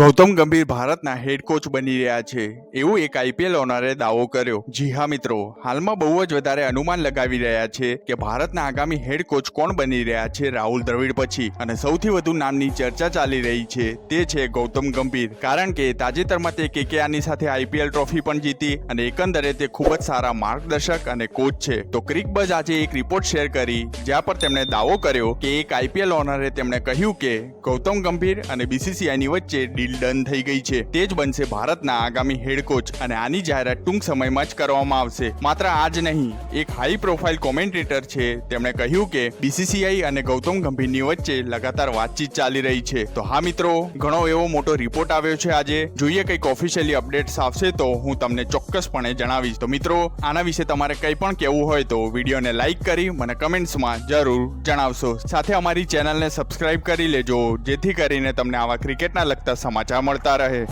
ગૌતમ ગંભીર ભારતના head coach બની રહ્યા છે. એવું એક આઈપીએલ ઓનરે દાવો કર્યો. જી હા મિત્રો, હાલમાં બહુ જ વધારે અનુમાન લગાવી રહ્યા છે કે ભારતના આગામી હેડ કોચ કોણ બની રહ્યા છે રાહુલ દ્રવિડ પછી. અને સૌથી વધુ નામની ચર્ચા ચાલી રહી છે તે છે ગૌતમ ગંભીર. કારણ કે તાજેતરમાં તે કેકેઆરની સાથે આઈપીએલ ટ્રોફી પણ જીતી અને એકંદરે તે ખૂબ જ સારા માર્ગદર્શક અને કોચ છે. તો ક્રિકબઝ આજે એક રિપોર્ટ શેર કરી, જ્યાં પર તેમણે દાવો કર્યો કે એક આઈપીએલ ઓનરે તેમણે કહ્યું કે ગૌતમ ગંભીર અને બીસીસીઆઈની વચ્ચે ડીલ ડન થઈ ગઈ છે. તે જ બનશે ભારતના આગામી હેડ કોચ અને આની જાહેરાત ટૂંક સમયમાં જ કરવામાં આવશે. માત્ર આ જ નહીં, એક હાઈ પ્રોફાઇલ કોમેન્ટેટર છે. તેમણે કહ્યું કે બીસીસીઆઈ અને ગૌતમ ગંભીરની વચ્ચે લગાતાર વાતચીત ચાલી રહી છે. તો હા મિત્રો, ઘણો એવો મોટો રિપોર્ટ આવ્યો છે આજે. જોઈએ કંઈક ઓફિશિયલી અપડેટ્સ આવશે તો હું તમને ચોક્કસપણે જણાવીશ. તો મિત્રો, આના વિશે તમારે કંઈ પણ કહેવું હોય તો વિડીયોને લાઈક કરી મને કમેન્ટ્સમાં જરૂર જણાવશો. સાથે અમારી ચેનલને સબસ્ક્રાઇબ કરી લેજો, જેથી કરીને તમને આવા ક્રિકેટના લગતા સમાચાર મળતા રહે.